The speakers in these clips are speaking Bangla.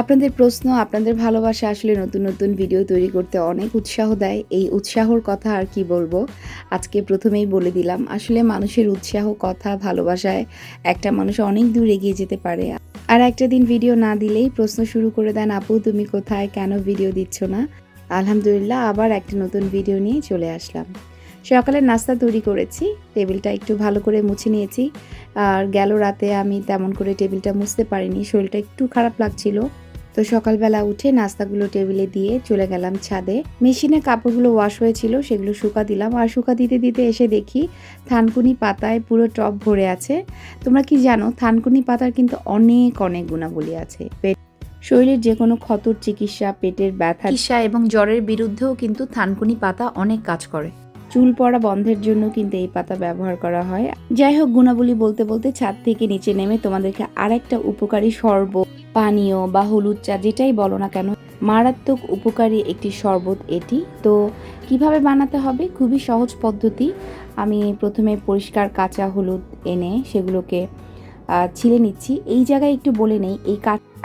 আপনাদের প্রশ্ন, আপনাদের ভালোবাসা আসলে নতুন নতুন ভিডিও তৈরি করতে অনেক উৎসাহ দেয়। এই উৎসাহর কথা আর কি বলব? আজকে প্রথমেই বলে দিলাম, আসলে মানুষের উৎসাহ, কথা, ভালোবাসায় একটা মানুষ অনেক দূর এগিয়ে যেতে পারে। আর একটা দিন ভিডিও না দিলেই প্রশ্ন শুরু করে দেন, আপু, তুমি কোথায়? কেন ভিডিও দিচ্ছ না? আলহামদুলিল্লাহ, আবার একটা নতুন ভিডিও নিয়ে চলে আসলাম। সকালে নাস্তা তৈরি করেছি, টেবিলটা একটু ভালো করে মুছে নিয়েছি। আর গেল রাতে আমি তেমন করে টেবিলটা মুছতে পারিনি, শরীরটা একটু খারাপ লাগছিল। তো সকালবেলা উঠে নাস্তাগুলো টেবিলে দিয়ে চলে গেলাম ছাদে। মেশিনে কাপড়গুলো ওয়াশ হয়েছিল সেগুলো শুকা দিলাম। আর শুকা দিতে দিতে এসে দেখি থানকুনি পাতায় পুরো টপ ভরে আছে। তোমরা কি জানো থানকুনি পাতার কিন্তু অনেক অনেক গুণাবলী আছে। শরীরের যে কোনো ক্ষতর চিকিৎসা পেটের ব্যথা চিকিৎসা এবং জ্বরের বিরুদ্ধেও কিন্তু থানকুনি পাতা অনেক কাজ করে। চুল পড়া বন্ধের জন্য কিন্তু এই পাতা ব্যবহার করা হয়। যাই হোক গুণাবলী বলতে বলতে ছাদ থেকে নিচে নেমে তোমাদেরকে আরেকটা উপকারী শরবত পানীয় বা হলুদ চা যেটাই বলো না কেন, মারাত্মক উপকারী একটি শরবত এটি। তো কীভাবে বানাতে হবে? খুবই সহজ পদ্ধতি। আমি প্রথমে পরিষ্কার কাঁচা হলুদ এনে সেগুলোকে ছিলে নিচ্ছি। এই জায়গায় একটু বলে নেই, এই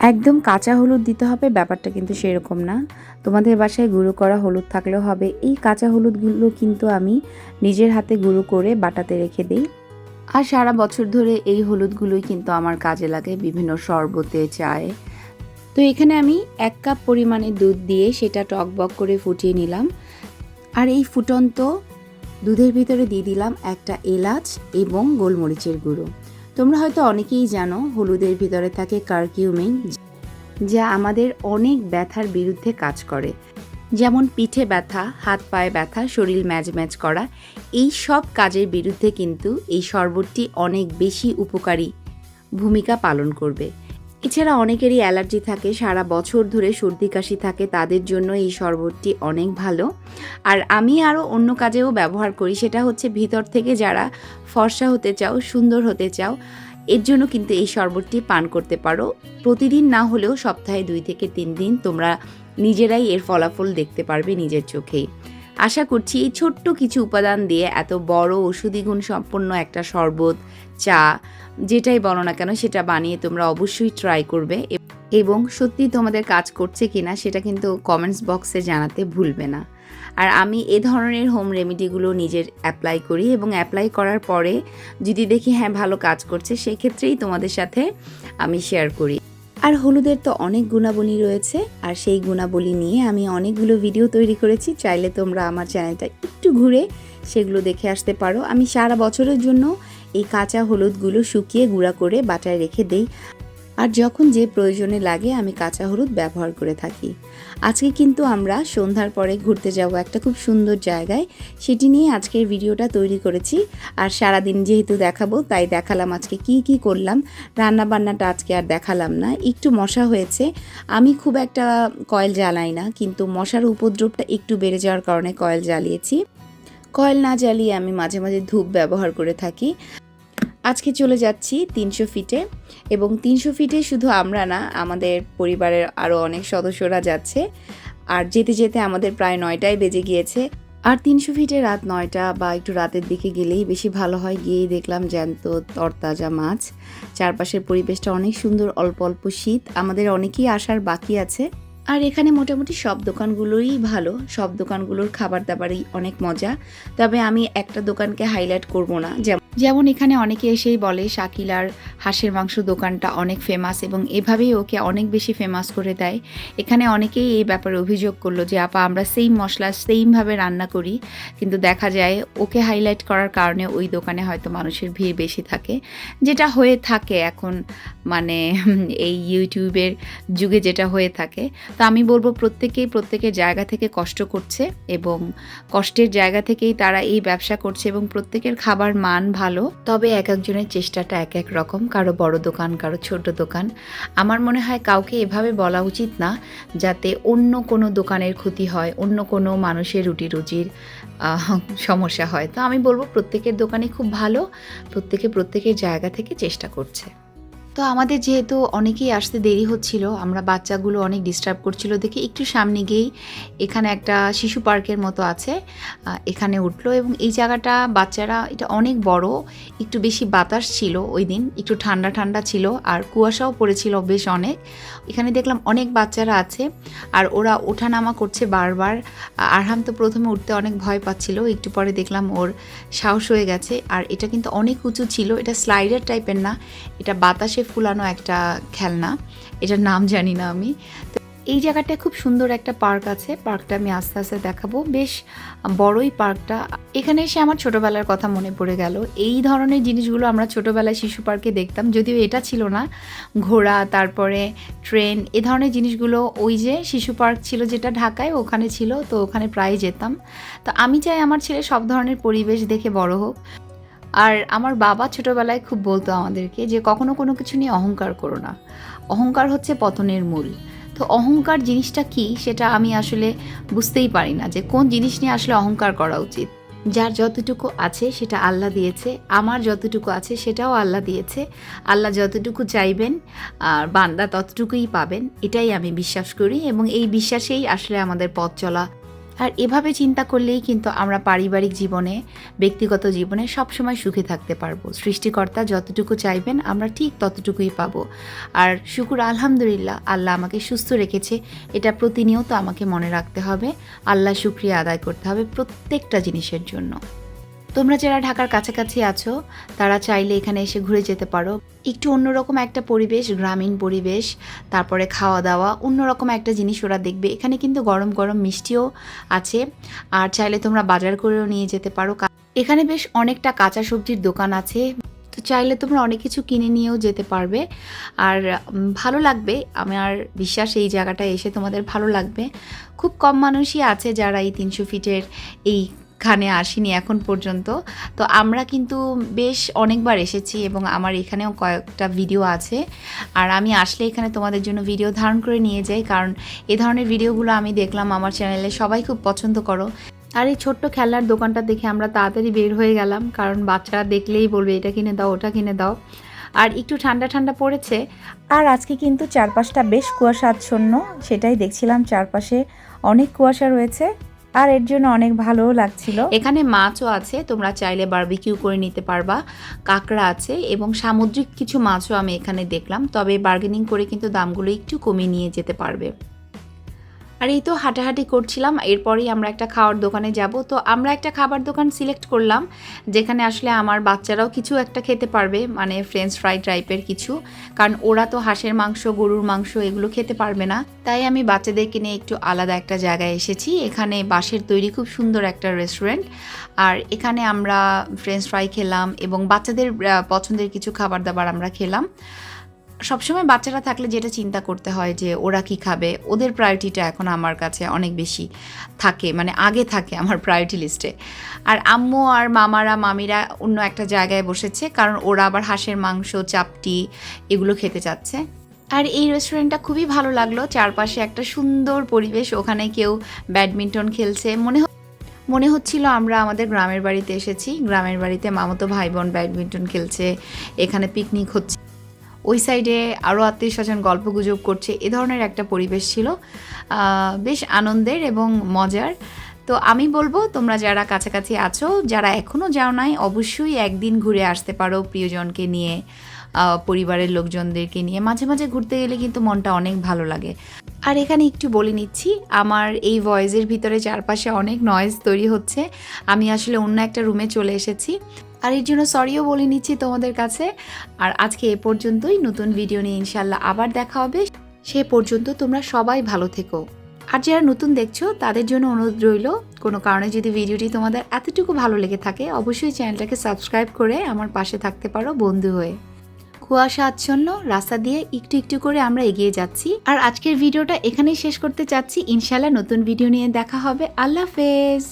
একদম কাঁচা হলুদ দিতে হবে, ব্যাপারটা কিন্তু সেরকম না। তোমাদের বাসায় গুঁড়ো করা হলুদ থাকলেও হবে। এই কাঁচা হলুদগুলো কিন্তু আমি নিজের হাতে গুঁড়ো করে বাটাতে রেখে দিই। আর সারা বছর ধরে এই হলুদগুলোই কিন্তু আমার কাজে লাগে, বিভিন্ন শরবতে, চায়ে। তো এখানে আমি এক কাপ পরিমাণে দুধ দিয়ে সেটা টকবক করে ফুটিয়ে নিলাম। আর এই ফুটন্ত দুধের ভিতরে দিয়ে দিলাম একটা এলাচ এবং গোলমরিচের গুঁড়ো। তোমরা হয়তো অনেকেই জানো, হলুদের ভিতরে থাকে কার্কিউমিন, যা আমাদের অনেক ব্যথার বিরুদ্ধে কাজ করে। যেমন পিঠে ব্যথা, হাত পায়ে ব্যথা, শরীর ম্যাজ ম্যাজ করা, এই সব কাজের বিরুদ্ধে কিন্তু এই শরবতটি অনেক বেশি উপকারী ভূমিকা পালন করবে। এছাড়া অনেকেরই অ্যালার্জি থাকে, সারা বছর ধরে সর্দি কাশি থাকে, তাদের জন্য এই শরবতটি অনেক ভালো। আর আমি আরও অন্য কাজেও ব্যবহার করি, সেটা হচ্ছে ভিতর থেকে যারা ফর্সা হতে চাও, সুন্দর হতে চাও, এর জন্য কিন্তু এই শরবতটি পান করতে পারো। প্রতিদিন না হলেও সপ্তাহে দুই থেকে তিন দিন তোমরা নিজেরাই এর ফলাফল দেখতে পারবে নিজের চোখেই। আশা করছি এই ছোট্ট কিছু উপাদান দিয়ে এত বড় ওষুধি গুণ সম্পন্ন একটা শরবত, চা, যেটাই বলো না কেন, সেটা বানিয়ে তোমরা অবশ্যই ট্রাই করবে। এবং সত্যি তোমাদের কাজ করছে কিনা, সেটা কিন্তু কমেন্টস বক্সে জানাতে ভুলবে না। আর আমি এ ধরনের হোম রেমেডিগুলো নিজের অ্যাপ্লাই করি এবং অ্যাপ্লাই করার পরে যদি দেখি হ্যাঁ ভালো কাজ করছে, সেক্ষেত্রেই তোমাদের সাথে আমি শেয়ার করি। আর হলুদের তো অনেক গুণাবলী রয়েছে, আর সেই গুণাবলী নিয়ে আমি অনেকগুলো ভিডিও তৈরি করেছি। চাইলে তোমরা আমার চ্যানেলটা একটু ঘুরে সেগুলো দেখে আসতে পারো। আমি সারা বছরের জন্য এই কাঁচা হলুদগুলো শুকিয়ে গুঁড়া করে বাটায় রেখে দেই। আর যখন যে প্রয়োজনে লাগে আমি কাঁচা হলুদ ব্যবহার করে থাকি। আজকে কিন্তু আমরা সন্ধ্যার পরে ঘুরতে যাব একটা খুব সুন্দর জায়গায়। সেটি নিয়ে আজকের ভিডিওটা তৈরি করেছি। আর সারাদিন যেহেতু দেখাবো, তাই দেখালাম আজকে কি কি করলাম। রান্না বান্নাটা আজকে আর দেখালাম না। একটু মশা হয়েছে। আমি খুব একটা কয়েল জ্বালাই না, কিন্তু মশার উপদ্রবটা একটু বেড়ে যাওয়ার কারণে কয়েল জ্বালিয়েছি। কয়েল না জ্বালিয়ে আমি মাঝে মাঝে ধূপ ব্যবহার করে থাকি। আজকে চলে যাচ্ছি তিনশো ফিটে এবং তিনশো ফিটে শুধু আমরা না, আমাদের পরিবারের আরও অনেক সদস্যরা যাচ্ছে। আর যেতে যেতে আমাদের প্রায় নয়টায় বেজে গিয়েছে। আর তিনশো ফিটে রাত নয়টা বা একটু রাতের দিকে গেলেই বেশি ভালো হয়। গিয়েই দেখলাম জ্যান্ত, তরতাজা মাছ। চারপাশের পরিবেশটা অনেক সুন্দর, অল্প অল্প শীত। আমাদের অনেকেই আসার বাকি আছে। আর এখানে মোটামুটি সব দোকানগুলোই ভালো। সব দোকানগুলোর খাবার দাবারই অনেক মজা। তবে আমি একটা দোকানকে হাইলাইট করব না। যেমন যেমন এখানে অনেকে এসেই বলে শাকিলার হাঁসের মাংস দোকানটা অনেক ফেমাস এবং এভাবেই ওকে অনেক বেশি ফেমাস করে দেয়। এখানে অনেকেই এই ব্যাপারে অভিযোগ করল যে, আপা, আমরা সেম মশলা সেমভাবে রান্না করি, কিন্তু দেখা যায় ওকে হাইলাইট করার কারণে ওই দোকানে হয়তো মানুষের ভিড় বেশি থাকে। যেটা হয়ে থাকে এখন মানে এই ইউটিউবের যুগে যেটা হয়ে থাকে। তো আমি বলব প্রত্যেকেই প্রত্যেকের জায়গা থেকে কষ্ট করছে এবং কষ্টের জায়গা থেকেই তারা এই ব্যবসা করছে এবং প্রত্যেকের খাবার মান ভালো। তবে এক একজনের চেষ্টাটা এক এক রকম। কারও বড় দোকান, কারও ছোট দোকান। আমার মনে হয় কাউকে এভাবে বলা উচিত না যাতে অন্য কোনো দোকানের ক্ষতি হয়, অন্য কোনো মানুষের রুটি রুজির সমস্যা হয়। তো আমি বলব প্রত্যেকের দোকানে খুব ভালো, প্রত্যেকে প্রত্যেকের জায়গা থেকে চেষ্টা করছে। তো আমাদের যেহেতু অনেকেই আসতে দেরি হচ্ছিল, আমরা বাচ্চাগুলো অনেক ডিস্টার্ব করছিল দেখে একটু সামনে গিয়েই এখানে একটা শিশু পার্কের মতো আছে এখানে উঠল এবং এই জায়গাটা বাচ্চারা, এটা অনেক বড়, একটু বেশি বাতাস ছিল ওই দিন, একটু ঠান্ডা ঠান্ডা ছিল আর কুয়াশাও পড়েছিল বেশ অনেক। এখানে দেখলাম অনেক বাচ্চারা আছে আর ওরা ওঠানামা করছে বারবার। আরহাম তো প্রথমে উঠতে অনেক ভয় পাচ্ছিল, একটু পরে দেখলাম ওর সাহস হয়ে গেছে আর এটা কিন্তু অনেক উঁচু ছিল, এটা স্লাইডার টাইপের না, এটা বাতাসে ফুলানো একটা খেলনা। এটার নাম জানি না আমি। তো এই জায়গাটা খুব সুন্দর একটা পার্ক আছে। পার্কটা আমি আস্তে আস্তে দেখাবো। বেশ বড়ই পার্কটা। এখানে এসে আমার ছোটোবেলার কথা মনে পড়ে গেল। এই ধরনের জিনিসগুলো আমরা ছোটবেলায় শিশু পার্কে দেখতাম। যদিও এটা ছিল না। ঘোড়া, তারপরে ট্রেন, এ ধরনের জিনিসগুলো ওই যে শিশু পার্ক ছিল যেটা ঢাকায়, ওখানে ছিল। তো ওখানে প্রায় যেতাম। তো আমি চাই আমার ছেলে সব ধরনের পরিবেশ দেখে বড় হোক। আর আমার বাবা ছোটবেলায় খুব বলতো আমাদেরকে যে কখনো কোনো কিছু নিয়ে অহংকার করো না। অহংকার হচ্ছে পতনের মূল। তো অহংকার জিনিসটা কি সেটা আমি আসলে বুঝতেই পারি না যে কোন জিনিস নিয়ে আসলে অহংকার করা উচিত। যার যতটুকু আছে সেটা আল্লাহ দিয়েছে, আমার যতটুকু আছে সেটাও আল্লাহ দিয়েছে। আল্লাহ যতটুকু চাইবেন, আর বান্দা ততটুকুই পাবেন, এটাই আমি বিশ্বাস করি এবং এই বিশ্বাসেই আসলে আমাদের পথ চলা আর এভাবে চিন্তা করলেই কিন্তু আমরা পারিবারিক জীবনে, ব্যক্তিগত জীবনে সবসময় সুখে থাকতে পারব। সৃষ্টিকর্তা যতটুকু চাইবেন আমরা ঠিক ততটুকুই পাবো। আর শুকুর আলহামদুলিল্লাহ, আল্লাহ আমাকে সুস্থ রেখেছে। এটা প্রতিনিয়ত আমাকে মনে রাখতে হবে। আল্লাহ শুক্রিয়া আদায় করতে হবে প্রত্যেকটা জিনিসের জন্য। তোমরা যারা ঢাকার কাছাকাছি আছো, তারা চাইলে এখানে এসে ঘুরে যেতে পারো। একটু অন্যরকম একটা পরিবেশ, গ্রামীণ পরিবেশ, তারপরে খাওয়া দাওয়া অন্যরকম একটা জিনিস ওরা দেখবে। এখানে কিন্তু গরম গরম মিষ্টিও আছে, আর চাইলে তোমরা বাজার করেও নিয়ে যেতে পারো। এখানে বেশ অনেকটা কাঁচা সবজির দোকান আছে, তো চাইলে তোমরা অনেক কিছু কিনে নিয়েও যেতে পারবে। আর ভালো লাগবে। আমার বিশ্বাস এই জায়গাটায় এসে তোমাদের ভালো লাগবে। খুব কম মানুষই আছে যারা এই তিনশো ফিটের এইখানে আসেনি এখন পর্যন্ত। তো আমরা কিন্তু বেশ অনেকবার এসেছি এবং আমার এখানেও কয়েকটা ভিডিও আছে। আর আমি আসলে এখানে তোমাদের জন্য ভিডিও ধারণ করে নিয়ে যাই, কারণ এ ধরনের ভিডিওগুলো আমি দেখলাম আমার চ্যানেলে সবাই খুব পছন্দ করো। আর এই ছোট্ট খেলনার দোকানটা দেখে আমরা তাড়াতাড়ি বের হয়ে গেলাম, কারণ বাচ্চারা দেখলেই বলবে, এটা কিনে দাও, ওটা কিনে দাও। আর একটু ঠান্ডা ঠান্ডা পড়েছে। আর আজকে কিন্তু চারপাশটা বেশ কুয়াশাচ্ছন্ন, সেটাই দেখছিলাম চারপাশে অনেক কুয়াশা রয়েছে। আর এর জন্য অনেক ভালো লাগছিল। এখানে মাছও আছে, তোমরা চাইলে বারবিকিউ করে নিতে পারবা। কাঁকড়া আছে এবং সামুদ্রিক কিছু মাছও আমি এখানে দেখলাম, তবে বার্গেনিং করে কিন্তু দামগুলো একটু কমিয়ে নিয়ে যেতে পারবে। আর এই তো হাঁটাহাঁটি করছিলাম, এরপরেই আমরা একটা খাওয়ার দোকানে যাব। তো আমরা একটা খাবার দোকান সিলেক্ট করলাম, যেখানে আসলে আমার বাচ্চারাও কিছু একটা খেতে পারবে মানে ফ্রেঞ্চ ফ্রাই টাইপের কিছু। কারণ ওরা তো হাঁসের মাংস, গরুর মাংস এগুলো খেতে পারবে না। তাই আমি বাচ্চাদেরকে নিয়ে একটু আলাদা একটা জায়গায় এসেছি। এখানে বাঁশের তৈরি খুব সুন্দর একটা রেস্টুরেন্ট আর এখানে আমরা ফ্রেঞ্চ ফ্রাই খেলাম এবং বাচ্চাদের পছন্দের কিছু খাবার দাবার আমরা খেলাম। সবসময় বাচ্চারা থাকলে যেটা চিন্তা করতে হয় যে ওরা কি খাবে, ওদের প্রায়োরিটিটা এখন আমার কাছে অনেক বেশি থাকে মানে আগে থাকে আমার প্রায়োরিটি লিস্টে আর আম্মু আর মামারা, মামিরা অন্য একটা জায়গায় বসেছে, কারণ ওরা আবার হাঁসের মাংস, চাপটি এগুলো খেতে চাচ্ছে। আর এই রেস্টুরেন্টটা খুবই ভালো লাগল, চারপাশে একটা সুন্দর পরিবেশ, ওখানে কেউ ব্যাডমিন্টন খেলছে। মনে মনে হচ্ছিল আমরা আমাদের গ্রামের বাড়িতে এসেছি, গ্রামের বাড়িতে মামাতো ভাই বোন ব্যাডমিন্টন খেলছে, এখানে পিকনিক হচ্ছে। ওই সাইডে আরও আত্মীয় স্বজন গল্প গুজব করছে, এ ধরনের একটা পরিবেশ ছিল। বেশ আনন্দের এবং মজার। তো আমি বলব, তোমরা যারা কাছাকাছি আছো, যারা এখনও যাও নাই, অবশ্যই একদিন ঘুরে আসতে পারো প্রিয়জনকে নিয়ে পরিবারের লোকজনদেরকে নিয়ে। মাঝে মাঝে ঘুরতে গেলে কিন্তু মনটা অনেক ভালো লাগে। আর এখানে একটু বলে নিচ্ছি, আমার এই ভয়েসের ভিতরে চারপাশে অনেক নয়েজ তৈরি হচ্ছে। আমি আসলে অন্য একটা রুমে চলে এসেছি। আর এর জন্য সরিও বলে নিচ্ছি তোমাদের কাছে। আর আজকে এ পর্যন্তই। নতুন ভিডিও নিয়ে ইনশাল্লাহ আবার দেখা হবে। সে পর্যন্ত তোমরা সবাই ভালো থেকো। আর যারা নতুন দেখছ, তাদের জন্য অনুরোধ রইল, কোনো কারণে যদি ভিডিওটি তোমাদের এতটুকু ভালো লেগে থাকে, অবশ্যই চ্যানেলটাকে সাবস্ক্রাইব করে আমার পাশে থাকতে পারো বন্ধু হয়ে। কুয়াশা আচ্ছন্ন, রাস্তা দিয়ে একটু একটু করে আমরা এগিয়ে যাচ্ছি। আর আজকের ভিডিওটা এখানেই শেষ করতে চাচ্ছি। ইনশাল্লাহ নতুন ভিডিও নিয়ে দেখা হবে। আল্লাহ হাফেজ!